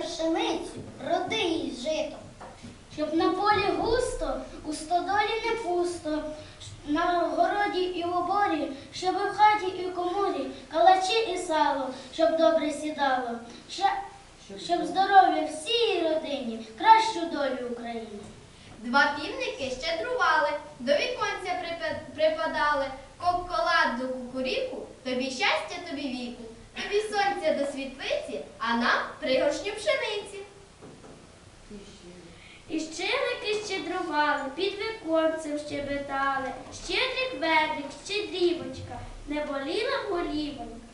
пшеницю, роди її жито, щоб на полі густо, у стодолі не пусто, на городі і в оборі, щоб в хаті і в комурі, калачі і сало, щоб добре сідало, щоб здоров'я всій родині, кращу долю України. Два півники щедрували, до віконця припадали, коколаду кукуріку, тобі щастя, тобі віку, тобі сонця до світлиці, а нам пригоршню і щирики щедрували, під віконцем щебетали, щедрик ведрик, щедрівочка, не боліла голівонька,